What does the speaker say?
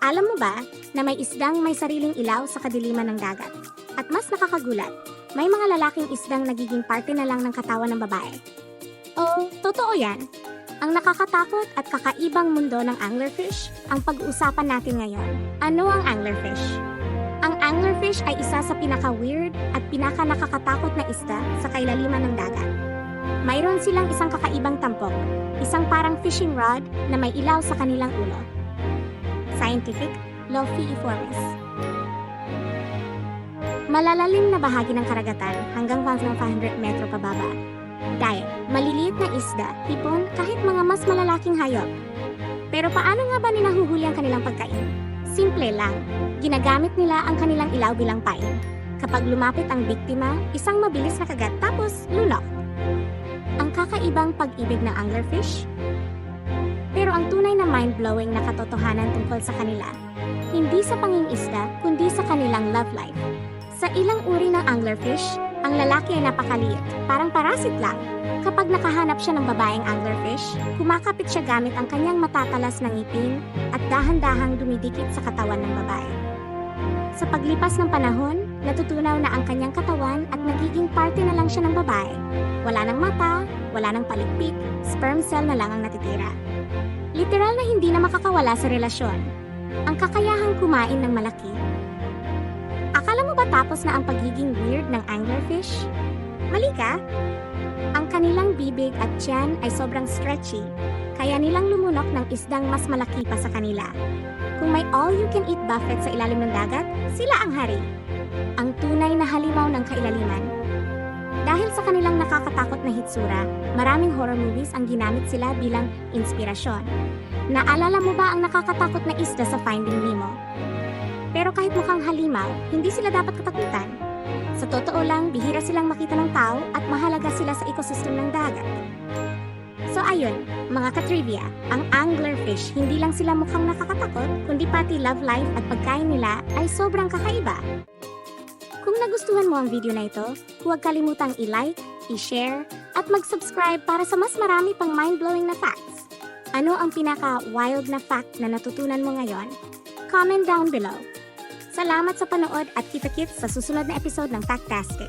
Alam mo ba na may isdang may sariling ilaw sa kadiliman ng dagat? At mas nakakagulat, may mga lalaking isdang nagiging parte na lang ng katawan ng babae. Oh, totoo yan. Ang nakakatakot at kakaibang mundo ng anglerfish ang pag-uusapan natin ngayon. Ano ang anglerfish? Ang anglerfish ay isa sa pinaka-weird at pinaka-nakakatakot na isda sa kailaliman ng dagat. Mayroon silang isang kakaibang tampok, isang parang fishing rod na may ilaw sa kanilang ulo. Scientific, Lophiiformis. Malalalim na bahagi ng karagatan hanggang 1,500 metro pababa. Diet, maliliit na isda, hipon, kahit mga mas malalaking hayop. Pero paano nga ba ninahuhuli ang kanilang pagkain? Simple lang. Ginagamit nila ang kanilang ilaw bilang pain. Kapag lumapit ang biktima, isang mabilis na kagat tapos lunok. Ang kakaibang pag-ibig ng anglerfish? Pero ang tunay na mind-blowing na katotohanan tungkol sa kanila, hindi sa pangingisda, kundi sa kanilang love life. Sa ilang uri ng anglerfish, ang lalaki ay napakaliit, parang parasit lang. Kapag nakahanap siya ng babaeng anglerfish, kumakapit siya gamit ang kanyang matatalas na ngipin at dahan-dahang dumidikit sa katawan ng babae. Sa paglipas ng panahon, natutunaw na ang kanyang katawan at nagiging parte na lang siya ng babae. Wala ng mata, wala ng palikpik, sperm cell na lang ang natitira. Literal na hindi na makakawala sa relasyon. Ang kakayahang kumain ng malaki. Akala mo ba tapos na ang pagiging weird ng anglerfish? Mali ka? Ang kanilang bibig at tiyan ay sobrang stretchy, kaya nilang lumunok ng isdang mas malaki pa sa kanila. Kung may all-you-can-eat buffet sa ilalim ng dagat, sila ang hari. Ang tunay na halimaw ng kailaliman. Dahil sa kanilang nakakatakot na hitsura, maraming horror movies ang ginamit sila bilang inspirasyon. Naalala mo ba ang nakakatakot na isda sa Finding Nemo? Pero kahit mukhang halimaw, hindi sila dapat katakutan. Sa totoo lang, bihira silang makita ng tao at mahalaga sila sa ecosystem ng dagat. So ayun, mga katrivia, ang anglerfish hindi lang sila mukhang nakakatakot, kundi pati love life at pagkain nila ay sobrang kakaiba. Kung nagustuhan mo ang video na ito, huwag kalimutang i-like, i-share, at mag-subscribe para sa mas marami pang mind-blowing na facts. Ano ang pinaka-wild na fact na natutunan mo ngayon? Comment down below. Salamat sa panood at kita-kits sa susunod na episode ng Factastic.